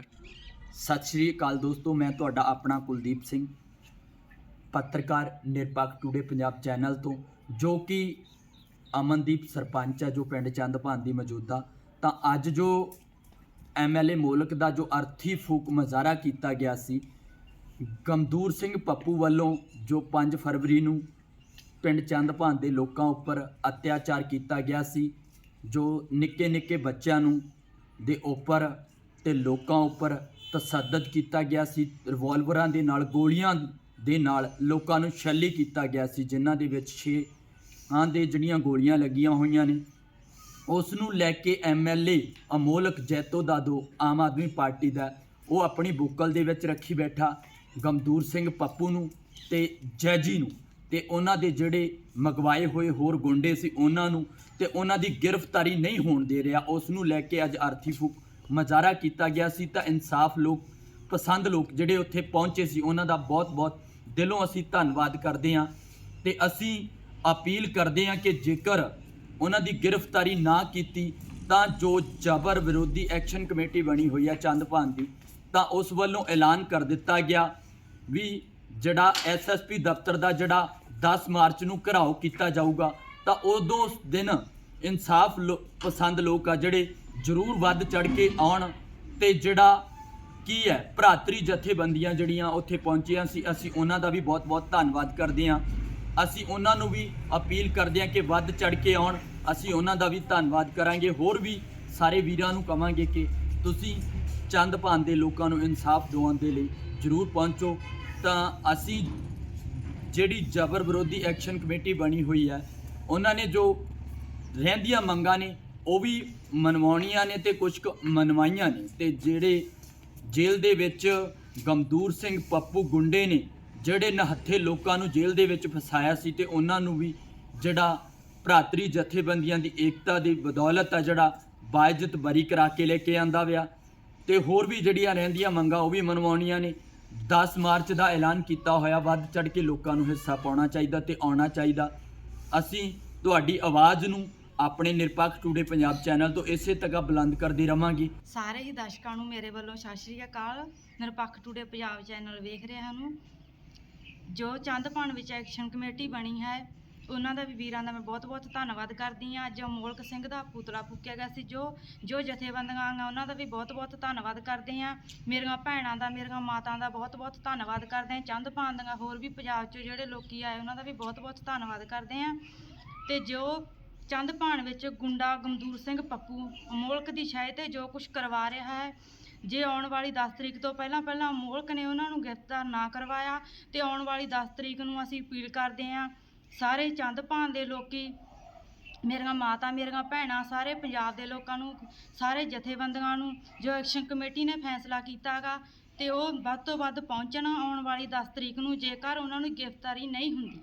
ਸਤਿ ਸ਼੍ਰੀ ਅਕਾਲ ਦੋਸਤੋ, ਮੈਂ ਤੁਹਾਡਾ ਆਪਣਾ ਕੁਲਦੀਪ ਸਿੰਘ, ਪੱਤਰਕਾਰ ਨਿਰਪੱਖ ਟੂਡੇ ਪੰਜਾਬ ਚੈਨਲ ਤੋਂ, ਜੋ ਕਿ ਅਮਨਦੀਪ ਸਰਪੰਚ ਹੈ ਜੋ ਪਿੰਡ ਚੰਦਪਾਨ ਦੀ ਮੌਜੂਦਾ। ਤਾਂ ਅੱਜ ਜੋ ਐਮਐਲਏ ਮੋਲਕ ਦਾ ਜੋ ਅਰਥੀ ਫੂਕ ਮਜ਼ਾਰਾ ਕੀਤਾ ਗਿਆ ਸੀ ਗਮਦੂਰ ਸਿੰਘ ਪੱਪੂ ਵੱਲੋਂ ਜੋ 5 ਫਰਵਰੀ ਨੂੰ ਪਿੰਡ ਚੰਦਪਾਨ ਦੇ ਲੋਕਾਂ ਉੱਪਰ ਅਤਿਆਚਾਰ ਕੀਤਾ ਗਿਆ ਸੀ, ਜੋ ਨਿੱਕੇ ਨਿੱਕੇ ਬੱਚਿਆਂ ਨੂੰ ਦੇ ਉੱਪਰ ਤੇ ਲੋਕਾਂ ਉੱਪਰ ਤਸੱਦਦ ਕੀਤਾ ਗਿਆ ਸੀ। ਰਿਵਾਲਵਰਾਂ ਦੇ ਨਾਲ, ਗੋਲੀਆਂ ਦੇ ਨਾਲ ਲੋਕਾਂ ਨੂੰ ਛੱਲੀ ਕੀਤਾ ਗਿਆ ਸੀ, ਜਿਨ੍ਹਾਂ ਦੇ ਵਿੱਚ 6 ਆਂ ਦੇ ਜਿਹੜੀਆਂ ਗੋਲੀਆਂ ਲੱਗੀਆਂ ਹੋਈਆਂ ਨੇ ਉਸ ਨੂੰ ਲੈ ਕੇ ਐਮਐਲਏ ਅਮੋਲਕ ਜੈਤੋ ਦਾਦੋ ਆਮ ਆਦਮੀ ਪਾਰਟੀ ਦਾ, ਉਹ ਆਪਣੀ ਬੁੱਕਲ ਦੇ ਵਿੱਚ ਰੱਖੀ ਬੈਠਾ, ਗਮਦੂਰ ਸਿੰਘ ਪੱਪੂ ਨੂੰ ਤੇ ਜੈਜੀ ਨੂੰ, ਤੇ ਉਹਨਾਂ ਦੇ ਜਿਹੜੇ ਮਗਵਾਏ ਹੋਏ ਹੋਰ ਗੁੰਡੇ ਸੀ ਉਹਨਾਂ ਨੂੰ, ਤੇ ਉਹਨਾਂ ਦੀ ਗ੍ਰਿਫਤਾਰੀ ਨਹੀਂ ਹੋਣ ਦੇ ਰਿਹਾ। ਉਸ ਨੂੰ ਲੈ ਕੇ ਅੱਜ ਆਰਥੀ ਫੂਕ ਮਜ਼ਾਰਾ ਕੀਤਾ ਗਿਆ ਸੀ ਤਾਂ ਇਨਸਾਫ ਲੋਕ, ਪਸੰਦ ਲੋਕ ਜਿਹੜੇ ਉੱਥੇ ਪਹੁੰਚੇ ਸੀ, ਉਹਨਾਂ ਦਾ ਬਹੁਤ-ਬਹੁਤ ਦਿਲੋਂ ਅਸੀਂ ਧੰਨਵਾਦ ਕਰਦੇ ਹਾਂ ਤੇ ਅਸੀਂ ਅਪੀਲ ਕਰਦੇ ਹਾਂ ਕਿ ਜੇਕਰ ਉਹਨਾਂ ਦੀ ਗ੍ਰਿਫਤਾਰੀ ਨਾ ਕੀਤੀ, ਤਾਂ ਜੋ ਜਬਰ ਵਿਰੋਧੀ ਐਕਸ਼ਨ ਕਮੇਟੀ ਬਣੀ ਹੋਈ ਹੈ ਚੰਦਪਾਨ ਦੀ, ਤਾਂ ਉਸ ਵੱਲੋਂ ਐਲਾਨ ਕਰ ਦਿੱਤਾ ਗਿਆ ਵੀ ਜਿਹੜਾ ਐਸਐਸਪੀ ਦਫ਼ਤਰ ਦਾ ਜਿਹੜਾ 10 ਮਾਰਚ ਨੂੰ ਘਰਾਓ ਕੀਤਾ ਜਾਊਗਾ, ਤਾਂ ਉਦੋਂ ਉਸ ਦਿਨ ਇਨਸਾਫ ਲੋ- ਪਸੰਦ ਲੋਕ ਆ ਜਿਹੜੇ ਜ਼ਰੂਰ ਵੱਧ ਚੜ ਕੇ ਆਉਣ ਤੇ ਜਿਹੜਾ ਕੀ ਹੈ, ਭਰਾਤਰੀ ਜਥੇਬੰਦੀਆਂ ਜਿਹੜੀਆਂ ਉੱਥੇ ਪਹੁੰਚੀਆਂ ਸੀ, ਅਸੀਂ ਉਹਨਾਂ ਦਾ ਵੀ ਬਹੁਤ-ਬਹੁਤ ਧੰਨਵਾਦ ਕਰਦੇ ਹਾਂ। ਅਸੀਂ ਉਹਨਾਂ ਨੂੰ ਵੀ ਅਪੀਲ ਕਰਦੇ ਹਾਂ ਕਿ ਵੱਧ ਚੜ ਕੇ ਆਉਣ। ਅਸੀਂ ਉਹਨਾਂ ਦਾ ਵੀ ਧੰਨਵਾਦ ਕਰਾਂਗੇ। ਹੋਰ ਵੀ ਸਾਰੇ ਵੀਰਾਂ ਨੂੰ ਕਵਾਂਗੇ ਕਿ ਤੁਸੀਂ ਚੰਦ ਭਾਨ ਦੇ ਲੋਕਾਂ ਨੂੰ ਇਨਸਾਫ ਦਿਵਾਉਣ ਦੇ ਲਈ ਜ਼ਰੂਰ ਪਹੁੰਚੋ। ਤਾਂ ਅਸੀਂ ਜਿਹੜੀ ਜਬਰ ਵਿਰੋਧੀ ਐਕਸ਼ਨ ਕਮੇਟੀ ਬਣੀ ਹੋਈ ਹੈ, ਉਹਨਾਂ ਨੇ ਜੋ ਰਹਿੰਦੀਆਂ ਮੰਗਾਂ ਨੇ ਉਹ ਵੀ ਮਨਵਾਉਣੀਆਂ ਨੇ ਤੇ ਕੁਝ ਕੁ ਮਨਵਾਈਆਂ ਨੇ ਤੇ ਜਿਹੜੇ ਜੇਲ੍ਹ ਦੇ ਵਿੱਚ ਗਮਦੂਰ ਸਿੰਘ ਪੱਪੂ ਗੁੰਡੇ ਨੇ, ਜਿਹੜੇ ਨਹੱਥੇ ਲੋਕਾਂ ਨੂੰ ਜੇਲ੍ਹ ਦੇ ਵਿੱਚ ਫਸਾਇਆ ਸੀ ਤੇ ਉਹਨਾਂ ਨੂੰ ਵੀ ਜਿਹੜਾ ਭਰਾਤਰੀ ਜਥੇਬੰਦੀਆਂ ਦੀ ਏਕਤਾ ਦੀ ਬਦੌਲਤ ਆ ਜਿਹੜਾ ਬਾਇਜ਼ਤ ਬਰੀ ਕਰਾ ਕੇ ਲੈ ਕੇ ਆਂਦਾ ਵਿਆ ਤੇ ਹੋਰ ਵੀ ਜਿਹੜੀਆਂ ਰਹਿੰਦੀਆਂ ਮੰਗਾਂ ਉਹ ਵੀ ਮਨਵਾਉਣੀਆਂ ਨੇ। 10 ਮਾਰਚ ਦਾ ਐਲਾਨ ਕੀਤਾ ਹੋਇਆ, ਵੱਧ ਚੜ ਕੇ ਲੋਕਾਂ ਨੂੰ ਹਿੱਸਾ ਪਾਉਣਾ ਚਾਹੀਦਾ ਤੇ ਆਉਣਾ ਚਾਹੀਦਾ। ਅਸੀਂ ਤੁਹਾਡੀ ਆਵਾਜ਼ ਨੂੰ ਆਪਣੇ ਨਿਰਪੱਖ ਟੂਡੇ ਪੰਜਾਬ ਚੈਨਲ ਤੋਂ ਇਸੇ ਤੱਕ ਬੁਲੰਦ ਕਰਦੇ ਰਵਾਂਗੇ। ਸਾਰੇ ਹੀ ਦਰਸ਼ਕਾਂ ਨੂੰ ਮੇਰੇ ਵੱਲੋਂ ਸਤਿ ਸ਼੍ਰੀ ਅਕਾਲ। ਨਿਰਪੱਖ ਟੂਡੇ ਪੰਜਾਬ ਚੈਨਲ ਵੇਖ ਰਹੇ ਹਨ ਜੋ ਚੰਦਪਾਨ ਵਿੱਚ ਐਕਸ਼ਨ ਕਮੇਟੀ ਬਣੀ ਹੈ, ਉਹਨਾਂ ਦਾ ਵੀ ਵੀਰਾਂ ਦਾ ਮੈਂ ਬਹੁਤ-ਬਹੁਤ ਧੰਨਵਾਦ ਕਰਦੀ ਹਾਂ। ਅੱਜ ਅਮੋਲਕ ਸਿੰਘ ਦਾ ਪੁਤਲਾ ਫੂਕਿਆ ਗਿਆ ਸੀ, ਜੋ ਜੋ ਜਥੇਬੰਦੀਆਂ ਆ ਉਹਨਾਂ ਦਾ ਵੀ ਬਹੁਤ-ਬਹੁਤ ਧੰਨਵਾਦ ਕਰਦੇ ਹਾਂ। ਮੇਰੀਆਂ ਭੈਣਾਂ ਦਾ, ਮੇਰੀਆਂ ਮਾਤਾਂ ਦਾ ਬਹੁਤ-ਬਹੁਤ ਧੰਨਵਾਦ ਕਰਦੇ ਹਾਂ। ਚੰਦਪਾਨ ਦੀਆਂ ਹੋਰ ਵੀ ਪੰਜਾਬ 'ਚੋਂ ਜਿਹੜੇ ਲੋਕੀ ਆਏ, ਉਹਨਾਂ ਦਾ ਵੀ ਬਹੁਤ-ਬਹੁਤ ਧੰਨਵਾਦ ਕਰਦੇ ਹਾਂ। ਤੇ ਜੋ ਚੰਦ ਭਾਣ ਵਿੱਚ ਗੁੰਡਾ ਗਮਦੂਰ ਸਿੰਘ ਪੱਪੂ ਅਮੋਲਕ ਦੀ ਛਾਏ ਤੇ ਜੋ ਕੁਝ ਕਰਵਾ ਰਿਹਾ ਹੈ, ਜੇ ਆਉਣ ਵਾਲੀ 10 ਤਰੀਕ ਤੋਂ ਪਹਿਲਾਂ ਪਹਿਲਾਂ ਅਮੋਲਕ ਨੇ ਉਹਨਾਂ ਨੂੰ ਗ੍ਰਿਫਤਾਰ ਨਾ ਕਰਵਾਇਆ, ਤੇ ਆਉਣ ਵਾਲੀ 10 ਤਰੀਕ ਨੂੰ ਅਸੀਂ ਅਪੀਲ ਕਰਦੇ ਹਾਂ, ਸਾਰੇ ਚੰਦ ਭਾਣ ਦੇ ਲੋਕੀ, ਮੇਰੀਆਂ ਮਾਤਾ, ਮੇਰੀਆਂ ਭੈਣਾਂ, ਸਾਰੇ ਪੰਜਾਬ ਦੇ ਲੋਕਾਂ ਨੂੰ, ਸਾਰੇ ਜਥੇਬੰਦੀਆਂ ਨੂੰ, ਜੋ ਐਕਸ਼ਨ ਕਮੇਟੀ ਨੇ ਫੈਸਲਾ ਕੀਤਾਗਾ, ਤੇ ਉਹ ਵੱਧ ਤੋਂ ਵੱਧ ਪਹੁੰਚਣ ਆਉਣ ਵਾਲੀ 10 ਤਰੀਕ ਨੂੰ, ਜੇਕਰ ਉਹਨਾਂ ਨੂੰ ਗ੍ਰਿਫਤਾਰੀ ਨਹੀਂ ਹੁੰਦੀ।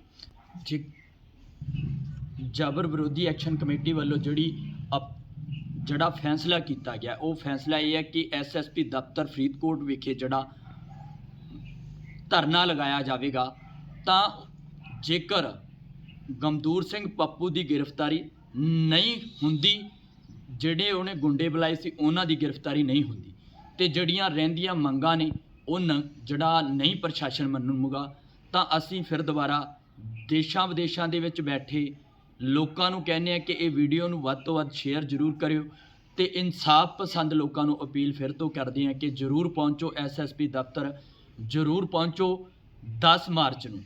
ਜਬਰ ਵਿਰੋਧੀ ਐਕਸ਼ਨ ਕਮੇਟੀ ਵੱਲੋਂ ਜਿਹੜੀ ਅਪ- ਜਿਹੜਾ ਫੈਸਲਾ ਕੀਤਾ ਗਿਆ, ਉਹ ਫੈਸਲਾ ਇਹ ਹੈ ਕਿ ਐਸਐਸਪੀ ਦਫ਼ਤਰ ਫਰੀਦਕੋਟ ਵਿਖੇ ਜਿਹੜਾ ਧਰਨਾ ਲਗਾਇਆ ਜਾਵੇਗਾ, ਤਾਂ ਜੇਕਰ ਗਮਦੂਰ ਸਿੰਘ ਪੱਪੂ ਦੀ ਗ੍ਰਿਫਤਾਰੀ ਨਹੀਂ ਹੁੰਦੀ, ਜਿਹੜੇ ਉਹਨੇ ਗੁੰਡੇ ਬੁਲਾਏ ਸੀ, ਉਹਨਾਂ ਦੀ ਗ੍ਰਿਫਤਾਰੀ ਨਹੀਂ ਹੁੰਦੀ, ਤੇ ਜਿਹੜੀਆਂ ਰਹਿੰਦੀਆਂ ਮੰਗਾਂ ਨੇ, ਉਹ ਨ- ਜਿਹੜਾ ਨਹੀਂ ਪ੍ਰਸ਼ਾਸਨ ਮੰਨੂਗਾ, ਤਾਂ ਅਸੀਂ ਫਿਰ ਦੁਬਾਰਾ ਦੇਸ਼ਾਂ ਵਿਦੇਸ਼ਾਂ ਦੇ ਵਿੱਚ ਬੈਠੇ ਲੋਕਾਂ ਨੂੰ ਕਹਿੰਦੇ ਆ ਕਿ ਇਹ ਵੀਡੀਓ ਨੂੰ ਵੱਧ ਤੋਂ ਵੱਧ ਸ਼ੇਅਰ ਜ਼ਰੂਰ ਕਰਿਓ ਤੇ ਇਨਸਾਫ ਪਸੰਦ ਲੋਕਾਂ ਨੂੰ ਅਪੀਲ ਫਿਰ ਤੋਂ ਕਰਦੇ ਆ ਕਿ ਜ਼ਰੂਰ ਪਹੁੰਚੋ ਐਸਐਸਪੀ ਦਫ਼ਤਰ ਜ਼ਰੂਰ ਪਹੁੰਚੋ 10 ਮਾਰਚ ਨੂੰ।